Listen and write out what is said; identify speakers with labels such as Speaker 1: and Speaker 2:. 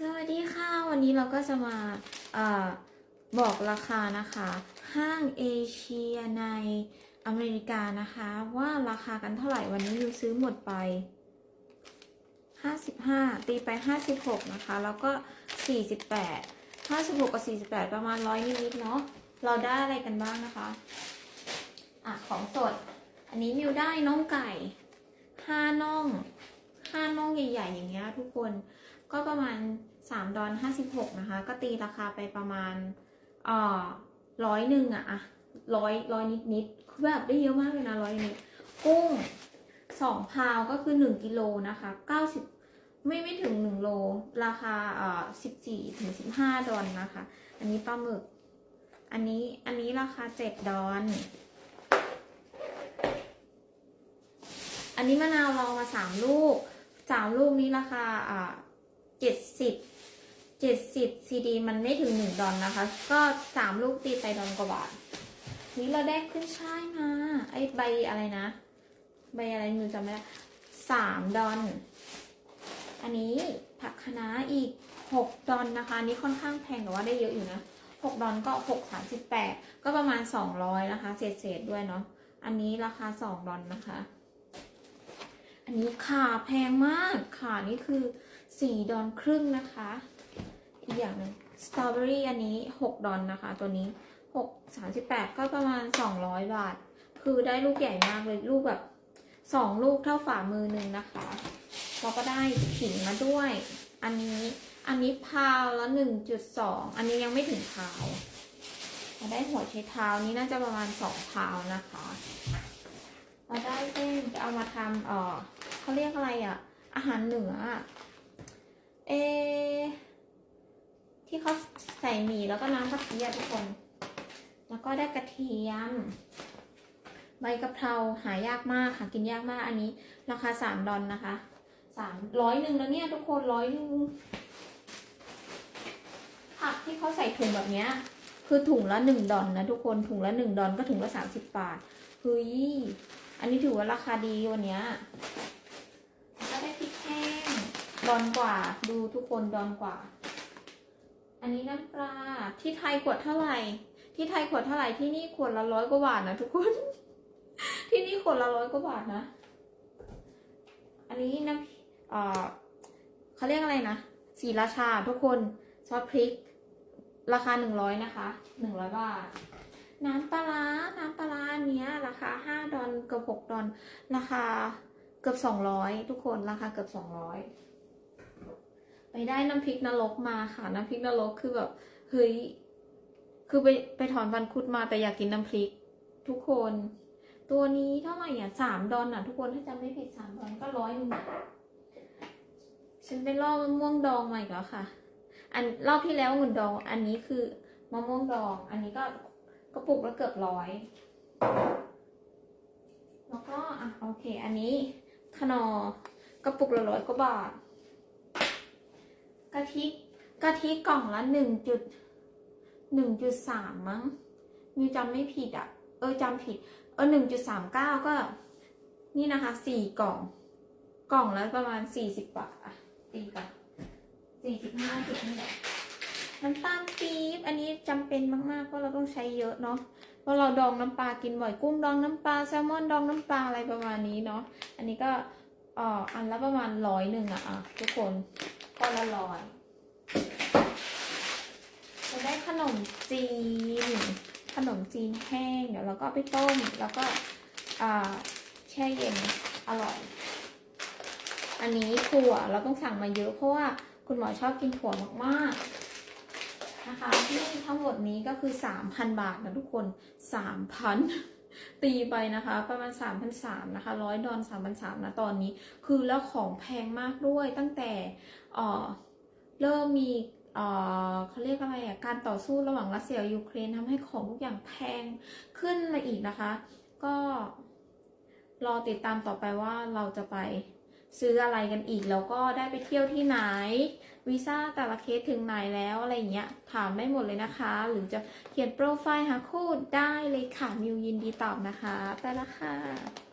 Speaker 1: สวัสดีค่ะวันนี้เราก็จะมาอบอกราคานะคะ ห้างเอเชียในอเมริกานะคะ ว่าราคากันเท่าไหร่วันนี้ยูซื้อหมดไป 55 ตีไป 56 นะคะ แล้วก็ 48 56 กับ 48 ประมาณร้อยนิดๆเนาะเราได้อะไรกันบ้างนะคะ อะ ของสด อันนี้มิวได้น่องไก่ 5น่อง ใหญ่ๆอย่างเงี้ยทุกคนก็ประมาณ3ดอน56 นะคะ ก็ตีราคาไปประมาณเอ่อร้อยหนึ่งอะอะร้อยร้อยนิดนิดๆคือแบบได้เยอะมากเลยนะร้อยนิดกุ้งสองพาวก็คือ 1กิโลนะคะ90 ไม่ไม่ถึง 1 โล ราคาเอ่อ14ถึง15 ดอลนะคะ อันนี้ปลาหมึก อันนี้อันนี้ราคา 7 ดอลอันนี้มะนาวลองมาสามลูก สามลูกนี้ราคาอ่าเจ็ดสิบเจ็ดสิบซีดีมันไม่ถึงหนึ่งดอลนะคะ ก็สามลูกตีไปดอลกว่าบาทนี้เราได้ขึ้นช่ายมา ไอ้ใบอะไรนะ ใบอะไรมือจำไม่ได้สามดอลอันนี้ผักคะน้าอีกหกดอลนะคะ นี้ค่อนข้างแพงแต่ว่าได้เยอะอยู่นะหกดอลก็หกสามสิบแปดก็ประมาณสองร้อยนะคะ เศษเศษด้วยเนาะ อันนี้ราคาสองดอลนะคะ อันนี้ขาแพงมาก ขานี่คือสี่ดอลครึ่งนะคะ อีกอย่างหนึ่งสตรอเบอรี่อันนี้หกดอลนะคะ ตัวนี้หกสามสิบแปดก็ประมาณสองร้อยบาท คือได้ลูกใหญ่มากเลย ลูกแบบสองลูกเท่าฝ่ามือหนึ่งนะคะ เราก็ได้ขิงมาด้วย อันนี้ อันนี้พาวละหนึ่งจุดสองอันนี้ยังไม่ถึงพาวเราได้หัวไชเท้านี้น่าจะประมาณสองพาวนะคะ เราได้เส้นจะเอามาทำเออ เขาเรียกอะไรอะ่ะ อาหารเหนืออะเอ ที่เขาใส่หมี่แล้วก็น้ำกะทิทุกคน แล้วก็ได้กระเทียม ใบกะเพราหายากมากหากินยากมากอันนี้ ราคาสามดอลนะคะสามร้อยหนึ่งแล้วเนี่ยทุกคนร้อยหนึ่งผักที่เขาใส่ถุงแบบเนี้ยคือถุงละหนึ่งดอลนะทุกคนถุงละหนึ่งดอลก็ถุงละสามสิบบาทเฮ้ยอันนี้ถือว่าราคาดีวันเนี้ยก็ได้พริกแห้ง ดอนกว่า ดูทุกคนดอนกว่า อันนี้น้ำปลาที่ไทยขวดเท่าไหร่ ที่ไทยขวดเท่าไหร่ที่นี่ขวดละร้อยกว่าบาทนะทุกคน ที่นี่ขวดละร้อยกว่าบาทนะ อันนี้น้ำเอ่อเขาเรียกอะไรนะสีราชาทุกคนซอสพริก ราคาหนึ่งร้อยนะคะหนึ่งร้อยบาทน้ำปลา น้ำปลาเนี้ย ราคาห้าดอลเกือบหกดอลราคาเกือบสองร้อยทุกคน ราคาเกือบสองร้อย ไปได้น้ำพริกนรกมาค่ะ น้ำพริกนรกคือแบบเฮ้ยคือไปไปถอนฟันคุดมาแต่อยากกินน้ำพริก ทุกคน ตัวนี้เท่าไหร่อะสามดอลอะ ทุกคนถ้าจำไม่ผิดสามดอลก็ร้อยหนึ่งฉันไปล่อมะม่วงดองมาอีกแล้วค่ะ อันรอบที่แล้วองุ่นดอง อันนี้คือมะม่วงดอง อันนี้ก็กระปุกละเกือบร้อยแล้วก็อะโอเค อันนี้ขนอกระปุกละร้อยกว่าบาทะทิกะทิกล่องละหนึ่งจุดหนึ่งจุดสามมั้งมิวจำไม่ผิดอะ เออจำผิด เออหนึ่งจุดสามเก้าก็ นี่นะคะสี่กล่อง กล่องละประมาณสี่สิบบาทอะตีกันสี่สิบห้าสิบนี่แหละน้ำตาลปี๊บอันนี้จำเป็นมากๆเพราะเราต้องใช้เยอะเนาะเพราะเราดองน้ำปลากินบ่อยกุ้งดองน้ำปลาแซลมอนดองน้ำปลาอะไรประมาณนี้เนาะอันนี้ก็อ่ออันละประมาณร้อยหนึ่งอะอะทุกคน ก็ละร้อยจะได้ขนมจีน ขนมจีนแห้ง เดี๋ยวเราก็ไปต้ม แล้วก็แช่เย็นอร่อย อันนี้ถั่วเราต้องสั่งมาเยอะเพราะว่าคุณหมอชอบกินถั่วมากๆ นะคะที่ทั้งหมดนี้ก็คือ 3,000 บาทนะทุกคน 3,000 ตีไปนะคะ ประมาณ 3,300นะคะร้อยดอล3,300นะตอนนี้ คือแล้วของแพงมากด้วยตั้งแต่เริ่มมีเขาเรียกอะไรอะการต่อสู้ระหว่างรัสเซียยูเครนทำให้ของทุกอย่างแพงขึ้นมาอีกนะคะ ก็รอติดตามต่อไปว่าเราจะไป ซื้ออะไรกันอีกแล้วก็ได้ไปเที่ยวที่ไหนวีซ่าแต่ละเคสถึงไหนแล้วอะไรเงี้ยถามได้หมดเลยนะคะ หรือจะเขียนโปรไฟล์หาคู่ได้เลยค่ะมิวยินดีตอบนะคะไปละค่ะ